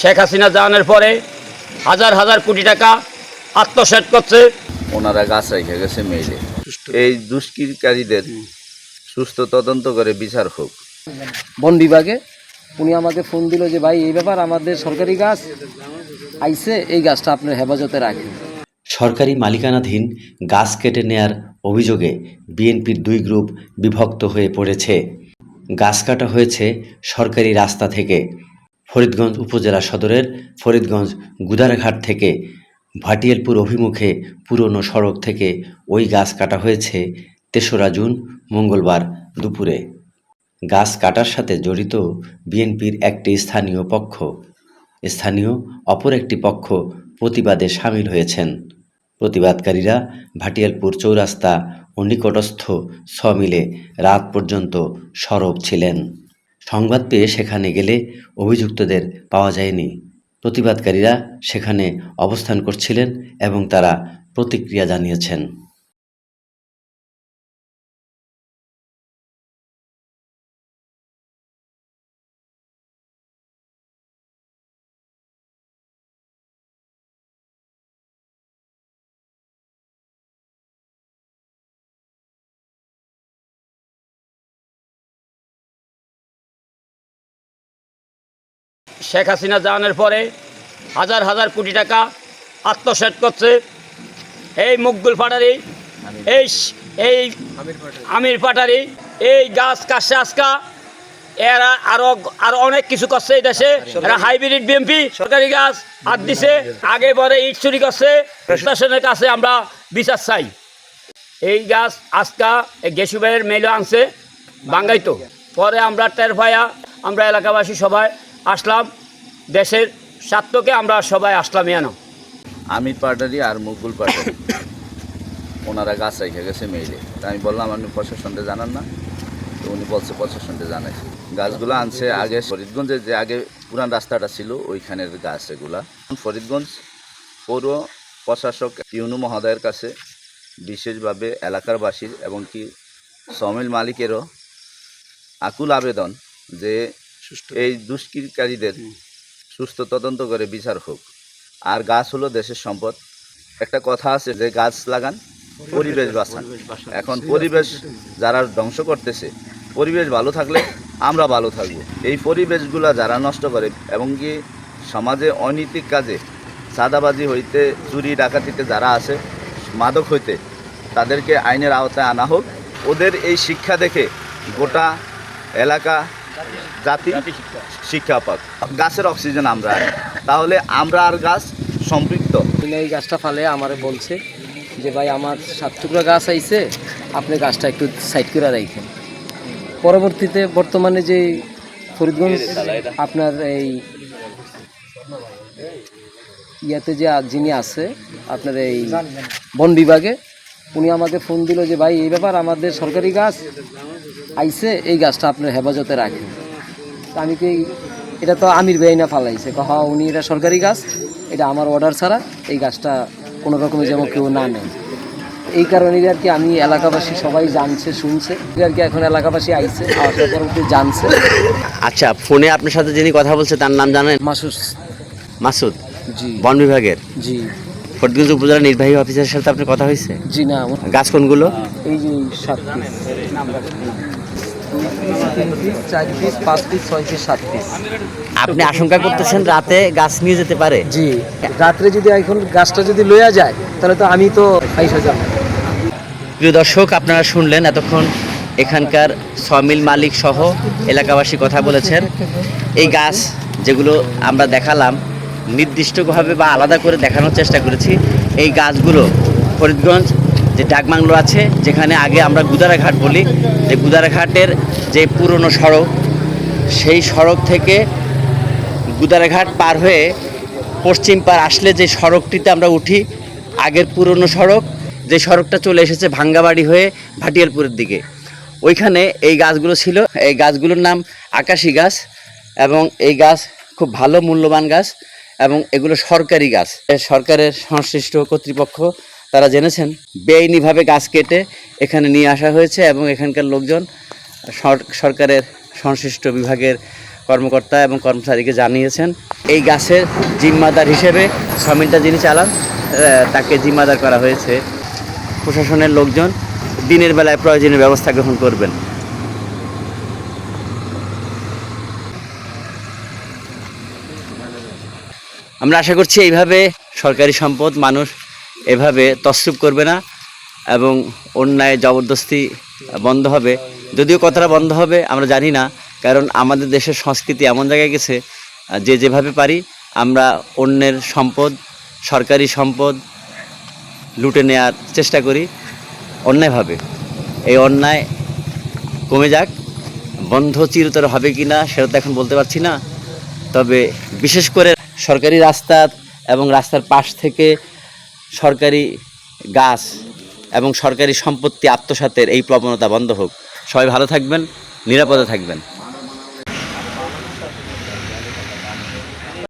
শেখ হাসিনা জাহানের পরে হাজার হাজার কোটি টাকা আত্মসাৎ করছে। ওনারা গাছ রেখে গেছে মেইলে এই দুষ্কৃতকারীদের সুস্থ তদন্ত করে বিচার হোক। বন বিভাগে উনি আমাকে ফোন দিল যে ভাই এই ব্যাপার আমাদের সরকারি গাছ আইছে এই গাছটা আপনার হেফাজতে রাখেন। সরকারি মালিকানাধীন গাছ কেটে নেয়ার অভিযোগে বিএনপির দুই গ্রুপ বিভক্ত হয়ে পড়েছে। গাছ কাটা হয়েছে সরকারি রাস্তা থেকে। ফরিদগঞ্জ উপজেলা সদরের ফরিদগঞ্জ গুদারঘাট থেকে ভাটিয়ালপুর অভিমুখে পুরনো সড়ক থেকে ওই গাছ কাটা হয়েছে তেসরা জুন মঙ্গলবার দুপুরে। গাছ কাটার সাথে জড়িত বিএনপির একটি স্থানীয় পক্ষ। স্থানীয় অপর একটি পক্ষ প্রতিবাদে সামিল হয়েছেন। প্রতিবাদকারীরা ভাটিয়ালপুর চৌরাস্তা ও নিকটস্থ সমিলে রাত পর্যন্ত সরব ছিলেন। সংবাদ পেয়ে সেখানে গেলে অভিযুক্তদের পাওয়া যায়নি। প্রতিবাদকারীরা সেখানে অবস্থান করছিলেন এবং তারা প্রতিক্রিয়া জানিয়েছেন। শেখ হাসিনা জাহানের পরে হাজার হাজার কোটি টাকা আত্মসাৎ করছে। এই মুকগুল পাটারি, এই এই আমির পাটারি, এই গাছ কাশে আজকা এরা আরও আরও অনেক কিছু করছে এই দেশে। এরা হাইব্রিড বিএমপি, সরকারি গাছ হাত দিছে। আগে পরে ইট চুরি করছে। প্রশাসনের কাছে আমরা বিচার চাই। এই গাছ আজকা গেসুবাইয়ের মেলে আনছে, বাঙ্গাইতো। পরে আমরা টের পাইয়া আমরা এলাকাবাসী সবাই আসলাম, দেশের স্বার্থকে আমরা সবাই আসলাম, ইয়ানো। আমির পাটারি আর মুকুল পাটারি। ওনারা গাছ রেখে গেছে মেইলে তা আমি বললাম, আপনি প্রশাসনটা জানান না? তো উনি বলছে, প্রশাসনটা জানাইছে গাছগুলো আনছে আগে ফরিদগঞ্জের যে আগে পুরান রাস্তাটা ছিল, ওইখানের গাছ এগুলা। ফরিদগঞ্জ পৌর প্রশাসক ইউনু মহোদয়ের কাছে বিশেষভাবে এলাকারবাসীর এবং কি সমিল মালিকেরও আকুল আবেদন যে এই দুষ্কৃতকারীদের সুস্থ তদন্ত করে বিচার হোক। আর গাছ হলো দেশের সম্পদ। একটা কথা আছে যে গাছ লাগান পরিবেশ বাঁচান। এখন পরিবেশ যারা ধ্বংস করতেছে পরিবেশ ভালো থাকলে আমরা ভালো থাকব। এই পরিবেশগুলা যারা নষ্ট করে এবং কি সমাজে অনৈতিক কাজে চাঁদাবাজি হইতে চুরি ডাকাতিতে যারা আছে মাদক হইতে তাদেরকে আইনের আওতায় আনা হোক। ওদের এই শিক্ষা দেখে গোটা এলাকা জাতি শিক্ষা। পাক। গাছের অক্সিজেন আমরা। তাহলে আমরা আর গাছ সম্পৃক্ত। এই গাছটা ফালে আমার বলছে যে ভাই আমার সাত টুকরা গাছ আইছে আপনি গাছটা একটু সাইড করে রাখেন পরবর্তীতে বর্তমানে যে ফরিদগঞ্জ আপনার এই ইয়াতে যে যিনি আছে আপনার এই বন বিভাগে উনি আমাকে ফোন দিল যে ভাই এই ব্যাপার আমাদের সরকারি গাছ আইছে এই গাছটা আপনার হেফাজতে রাখেন। তা আমি কি এটা তো আমির বেআইনা ফালাইছে। কহ উনি এটা সরকারি গাছ এটা আমার অর্ডার ছাড়া এই গাছটা কোনো রকমের যেমন কেউ না নেয়। এই কারণে আর কি আমি এলাকাবাসী সবাই জানছে শুনছে। আর কি এখন এলাকাবাসী আইছে আসার পরবর্তী জানছে। আচ্ছা ফোনে আপনার সাথে যিনি কথা বলছে তার নাম জানেন? মাসুদ। মাসুদ? জি। বন বিভাগের? জি। ফরিদগঞ্জ উপজেলা নির্বাহী অফিসারের সাথে আপনার কথা হয়েছে? জি না গাছ কোনগুলো? এই যে সাত পিস আপনি আশঙ্কা করতেছেন রাতে গাছ নিয়ে যেতে পারে? জি রাত্রে যদি এখন গাছটা যদি লইয়া যায় তাহলে তো আমি তো ফাইস হয়ে প্রিয় দর্শক আপনারা শুনলেন এতক্ষণ এখানকার সমিল মালিক সহ এলাকাবাসী কথা বলেছেন। এই গাছ যেগুলো আমরা দেখালাম নির্দিষ্টভাবে বা আলাদা করে দেখানোর চেষ্টা করেছি। এই গাছগুলো ফরিদগঞ্জ, যে ডাকবাংলো আছে, যেখানে আগে আমরা গুদারাঘাট বলি, যে গুদারাঘাটের যে পুরনো সড়ক, সেই সড়ক থেকে গুদারাঘাট পার হয়ে পশ্চিম পার আসলে যে সড়কটিতে আমরা উঠি, আগের পুরনো সড়ক, যে সড়কটা চলে এসেছে ভাঙ্গাবাড়ি হয়ে ভাটিয়ালপুরের দিকে। ওইখানে এই গাছগুলো ছিল। এই গাছগুলোর নাম আকাশি গাছ এবং এই গাছ খুব ভালো মূল্যবান গাছ। এবং এগুলো সরকারি গাছ। সরকারের সংশ্লিষ্ট কর্তৃপক্ষ, তারা জেনেছেন, বেআইনিভাবে গাছ কেটে এখানে নিয়ে আসা হয়েছে এবং এখানকার লোকজন সরকারের সংশ্লিষ্ট বিভাগের কর্মকর্তা এবং কর্মচারীকে জানিয়েছেন, এই গাছের জিম্মাদার হিসেবে সমিলটা যিনি চালান তাকে জিম্মাদার করা হয়েছে। প্রশাসনের লোকজন দিনের বেলায় প্রয়োজনীয় ব্যবস্থা গ্রহণ করবেন। আমরা আশা করছি এইভাবে সরকারি সম্পদ মানুষ এভাবে তসরুপ করবে না এবং অন্যায়, জবরদস্তি বন্ধ হবে। যদিও কথাটা বন্ধ হবে, আমরা জানি না, কারণ আমাদের দেশের সংস্কৃতি এমন জায়গায় গেছে, যে যেভাবে পারি আমরা অন্যের সম্পদ, সরকারি সম্পদ লুটে নেওয়ার চেষ্টা করি, অন্যায়ভাবে। এই অন্যায় কমে যাক, বন্ধ চিরতর হবে কি না সেটা তো এখন বলতে পারছি না, তবে বিশেষ করে সরকারি রাস্তা এবং রাস্তার পাশ থেকে সরকারি গাছ এবং সরকারি সম্পত্তি আত্মসাতের এই প্রবণতা বন্ধ হোক। সবাই ভালো থাকবেন, নিরাপদে থাকবেন।